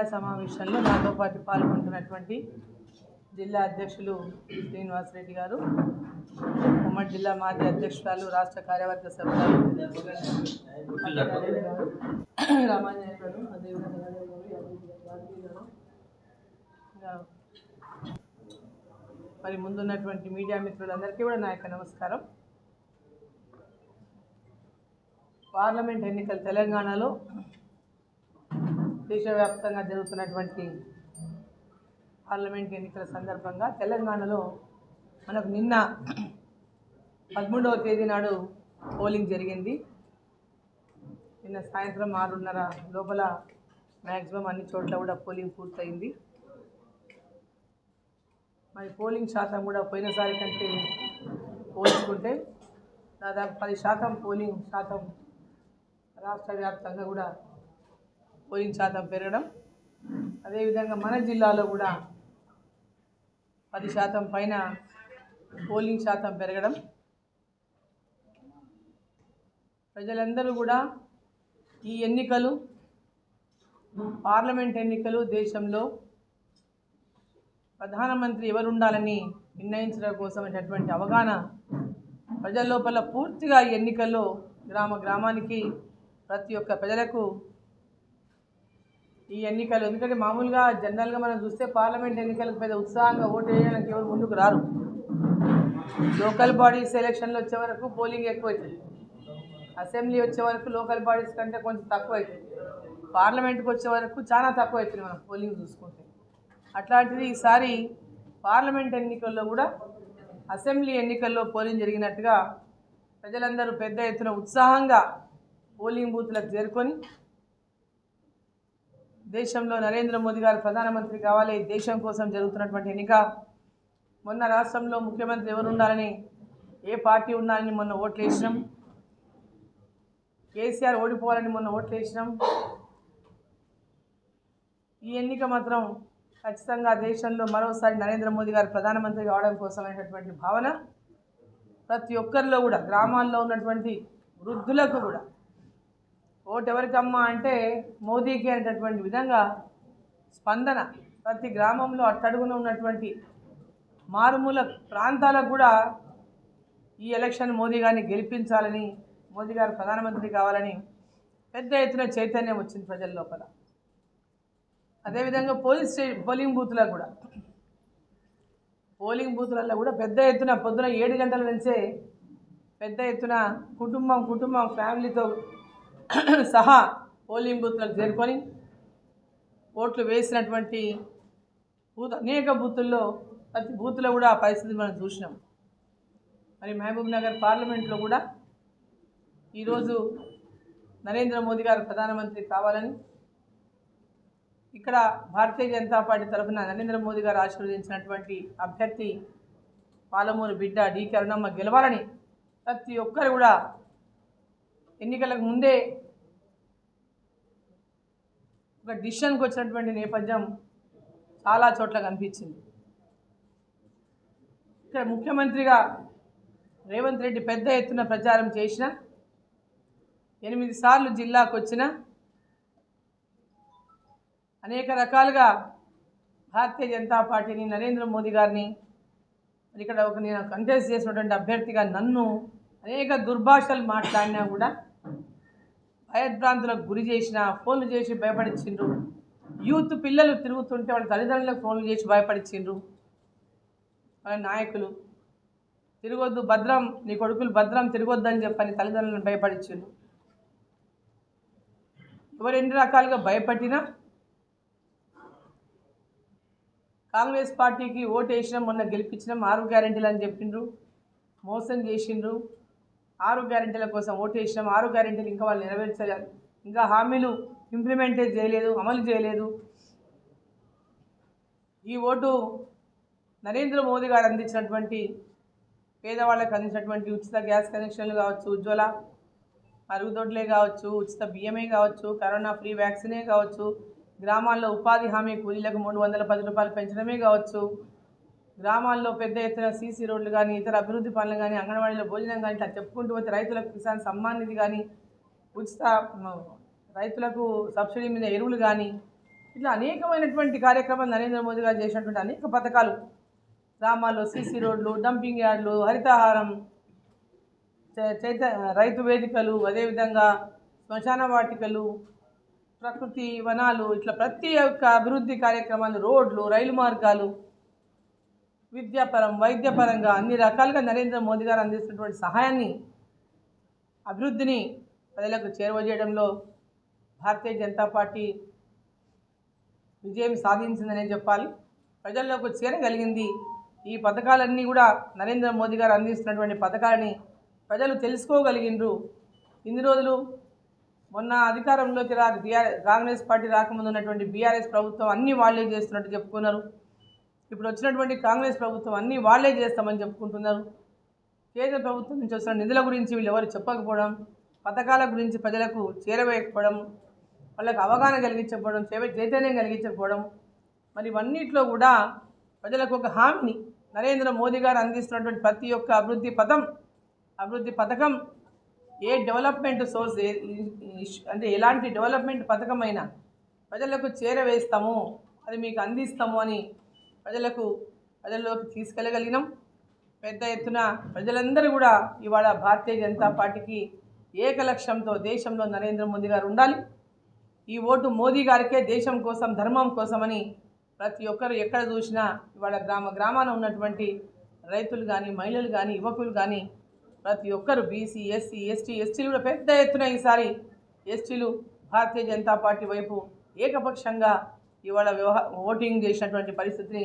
Media సమావేశంలో నాతో పాటు పాల్గొంటున్నటువంటి జిల్లా అధ్యక్షులు శ్రీనివాసరెడ్డి గారు ఉమ్మడి జిల్లా మాజీ అధ్యక్షురాలు రాష్ట్ర కార్యవర్గ సభ్యులు అఖిలారెడ్డి గారు గారు అదేవిధంగా మరి ముందున్నటువంటి మీడియా మిత్రులందరికీ కూడా నా యొక్క నమస్కారం. పార్లమెంట్ ఎన్నికలు తెలంగాణలో దేశవ్యాప్తంగా జరుగుతున్నటువంటి పార్లమెంట్ ఎన్నికల సందర్భంగా తెలంగాణలో మనకు నిన్న పదమూడవ తేదీ నాడు పోలింగ్ జరిగింది. నిన్న సాయంత్రం ఆరున్నర లోపల మ్యాక్సిమం అన్ని చోట్ల కూడా పోలింగ్ పూర్తయింది. మరి పోలింగ్ శాతం కూడా పోయినసారి కంటే పోల్చుకుంటే దాదాపు పది శాతం పోలింగ్ శాతం రాష్ట్ర వ్యాప్తంగా కూడా పోలింగ్ శాతం పెరగడం. అదేవిధంగా మన జిల్లాలో కూడా పది శాతం పైన పోలింగ్ శాతం పెరగడం. ప్రజలందరూ కూడా ఈ ఎన్నికలు పార్లమెంట్ ఎన్నికలు దేశంలో ప్రధానమంత్రి ఎవరు ఉండాలని నిర్ణయించడం కోసం అనేటటువంటి అవగాహన ప్రజల లోపల పూర్తిగా ఈ ఎన్నికల్లో గ్రామ గ్రామానికి ప్రతి ఒక్క ప్రజలకు ఈ ఎన్నికలు. ఎందుకంటే మామూలుగా జనరల్గా మనం చూస్తే పార్లమెంట్ ఎన్నికలకు పెద్ద ఉత్సాహంగా ఓటు వేయడానికి ఎవరు ముందుకు రారు. లోకల్ బాడీస్ ఎలక్షన్లు వచ్చే వరకు పోలింగ్ ఎక్కువ అవుతుంది అసెంబ్లీ వచ్చే వరకు లోకల్ బాడీస్ కంటే కొంచెం తక్కువ అవుతుంది పార్లమెంట్కి వచ్చే వరకు చాలా తక్కువ అవుతుంది మనం పోలింగ్ చూసుకుంటే. అట్లాంటిది ఈసారి పార్లమెంట్ ఎన్నికల్లో కూడా అసెంబ్లీ ఎన్నికల్లో పోలింగ్ జరిగినట్టుగా ప్రజలందరూ పెద్ద ఎత్తున ఉత్సాహంగా పోలింగ్ బూత్లకు చేరుకొని దేశంలో నరేంద్ర మోదీ గారు ప్రధానమంత్రి కావాలి దేశం కోసం జరుగుతున్నటువంటి ఎన్నిక. మొన్న రాష్ట్రంలో ముఖ్యమంత్రి ఎవరు ఉండాలని ఏ పార్టీ ఉండాలని మొన్న ఓట్లు వేసినాం కేసీఆర్ ఓడిపోవాలని మొన్న ఓట్లు వేసినాం ఈ ఎన్నిక మాత్రం ఖచ్చితంగా దేశంలో మరోసారి నరేంద్ర మోదీ గారు ప్రధానమంత్రి కావడం కోసం అనేటటువంటి భావన. ప్రతి ఒక్కరిలో కూడా గ్రామాల్లో ఉన్నటువంటి వృద్ధులకు కూడా ఓటెవరికమ్మా అంటే మోదీకి అనేటటువంటి విధంగా స్పందన. ప్రతి గ్రామంలో అట్టడుగున ఉన్నటువంటి మారుమూల ప్రాంతాలకు కూడా ఈ ఎలక్షన్ మోదీ గారిని గెలిపించాలని మోదీ గారు ప్రధానమంత్రి కావాలని పెద్ద ఎత్తున చైతన్యం వచ్చింది ప్రజల లోపల. అదేవిధంగా పోలింగ్ స్టే పోలింగ్ బూత్లకు కూడా. పోలింగ్ బూత్లలో కూడా పెద్ద ఎత్తున పొద్దున ఏడు గంటల నుంచే పెద్ద ఎత్తున కుటుంబం కుటుంబం ఫ్యామిలీతో సహా పోలింగ్ బూత్లకు చేరుకొని ఓట్లు వేసినటువంటి బూత్ అనేక బూతుల్లో ప్రతి బూత్లో కూడా ఆ పరిస్థితి మనం చూసినాం. మరి మహబూబ్ నగర్ పార్లమెంట్లో కూడా ఈరోజు నరేంద్ర మోదీ గారు ప్రధానమంత్రి కావాలని ఇక్కడ భారతీయ జనతా పార్టీ తరఫున నరేంద్ర మోదీ గారు ఆశీర్వదించినటువంటి అభ్యర్థి పాలమూరు బిడ్డ డి కరుణమ్మ గెలవాలని ప్రతి ఒక్కరు కూడా ఎన్నికలకు ముందే ఒక డిసిషన్కి వచ్చినటువంటి నేపథ్యం చాలా చోట్ల కనిపించింది. ఇక్కడ ముఖ్యమంత్రిగా రేవంత్ రెడ్డి పెద్ద ఎత్తున ప్రచారం చేసిన ఎనిమిది సార్లు జిల్లాకు వచ్చిన అనేక రకాలుగా భారతీయ జనతా పార్టీని నరేంద్ర మోదీ గారిని ఇక్కడ ఒక నేను కంటెస్ట్ చేసినటువంటి అభ్యర్థిగా నన్ను అనేక దుర్భాషలు మాట్లాడినా కూడా భయభ్రాంతులకు గురి చేసిన ఫోన్లు చేసి భయపడించిండ్రు యూత్ పిల్లలు తిరుగుతుంటే వాళ్ళ తల్లిదండ్రులకు ఫోన్లు చేసి భయపడించిండ్రు వాళ్ళ నాయకులు తిరగొద్దు భద్రం నీ కొడుకులు భద్రం తిరగొద్దని చెప్పని తల్లిదండ్రులను భయపడించిండ్రు ఎవరు ఎన్ని రకాలుగా భయపట్టినా కాంగ్రెస్ పార్టీకి ఓటు వేసినాం మొన్న గెలిపించినాం ఆరు గ్యారెంటీలు అని చెప్పిండ్రు. మోసం చేసిండ్రు. ఆరు గ్యారెంటీల కోసం ఓటు ఆరు గ్యారెంటీలు ఇంకా వాళ్ళు నెరవేర్చలేదు ఇంకా హామీలు ఇంప్లిమెంటే చేయలేదు అమలు చేయలేదు. ఈ ఓటు నరేంద్ర మోదీ గారు అందించినటువంటి పేదవాళ్ళకి అందించినటువంటి ఉచిత గ్యాస్ కనెక్షన్లు కావచ్చు ఉజ్వల అరుగుదొడ్లే కావచ్చు ఉచిత బియ్యమే కావచ్చు కరోనా ఫ్రీ వ్యాక్సినే కావచ్చు గ్రామాల్లో ఉపాధి హామీ కూలీలకు మూడు వందల పది రూపాయలు పెంచడమే కావచ్చు గ్రామాల్లో పెద్ద ఎత్తున సీసీ రోడ్లు కానీ ఇతర అభివృద్ధి పనులు కానీ అంగన్వాడీలో భోజనం కానీ ఇట్లా చెప్పుకుంటూ పోతే రైతులకు కిసాన్ సమ్మాన్ నిధి కానీ ఉచిత రైతులకు సబ్సిడీ మీద ఎరువులు కానీ ఇట్లా అనేకమైనటువంటి కార్యక్రమాలు నరేంద్ర మోదీ గారు చేసినటువంటి అనేక పథకాలు. గ్రామాల్లో సీసీ రోడ్లు డంపింగ్ యార్డులు హరితహారం చై- చైత రైతు వేదికలు అదేవిధంగా శ్మశాన వాటికలు ప్రకృతి వనాలు ఇట్లా ప్రతి ఒక్క అభివృద్ధి కార్యక్రమాలు రోడ్లు రైలు మార్గాలు విద్యాపరం వైద్యపరంగా అన్ని రకాలుగా నరేంద్ర మోదీ గారు అందిస్తున్నటువంటి సహాయాన్ని అభివృద్ధిని ప్రజలకు చేరువజేయడంలో భారతీయ జనతా పార్టీ విజయం సాధించిందనే చెప్పాలి. ప్రజల్లోకి చేరగలిగింది ఈ పథకాలన్నీ కూడా నరేంద్ర మోదీ గారు అందిస్తున్నటువంటి పథకాలని ప్రజలు తెలుసుకోగలిగిండ్రు. ఇన్ని రోజులు మొన్న అధికారంలోకి రా కాంగ్రెస్ పార్టీ రాకముందు ఉన్నటువంటి బీఆర్ఎస్ ప్రభుత్వం అన్ని వాళ్ళే చేస్తున్నట్టు చెప్పుకున్నారు. ఇప్పుడు వచ్చినటువంటి కాంగ్రెస్ ప్రభుత్వం అన్నీ వాళ్ళే చేస్తామని చెప్పుకుంటున్నారు. కేంద్ర ప్రభుత్వం నుంచి వస్తున్న నిధుల గురించి వీళ్ళు ఎవరు చెప్పకపోవడం పథకాల గురించి ప్రజలకు చేరవేయకపోవడం వాళ్ళకు అవగాహన కలిగించకపోవడం చే- చైతన్యం కలిగించకపోవడం మరి ఇవన్నిట్లో కూడా ప్రజలకు ఒక హామీని నరేంద్ర మోదీ గారు అందిస్తున్నటువంటి ప్రతి ఒక్క అభివృద్ధి పథం అభివృద్ధి పథకం ఏ డెవలప్మెంట్ సోర్స్ ఇష్- అంటే ఎలాంటి డెవలప్మెంట్ పథకమైనా ప్రజలకు చేరవేస్తాము అది మీకు అందిస్తాము అని ప్రజలకు ప్రజల్లోకి తీసుకెళ్ళగలిగినాం పెద్ద ఎత్తున ప్రజలందరూ కూడా ఇవాళ భారతీయ జనతా పార్టీకి ఏక లక్ష్యంతో దేశంలో నరేంద్ర మోదీ గారు ఉండాలి. ఈ ఓటు మోదీ గారికే దేశం కోసం ధర్మం కోసమని ప్రతి ఒక్కరు ఎక్కడ చూసినా ఇవాళ గ్రామ గ్రామాన ఉన్నటువంటి రైతులు కానీ మహిళలు కానీ యువకులు కానీ ప్రతి ఒక్కరు బీసీ ఎస్సీ ఎస్టీ ఎస్టీలు కూడా పెద్ద ఎత్తున ఈసారి ఎస్టీలు భారతీయ జనతా పార్టీ వైపు ఏకపక్షంగా ఇవాళ వ్యవహ ఓటింగ్ చేసినటువంటి పరిస్థితిని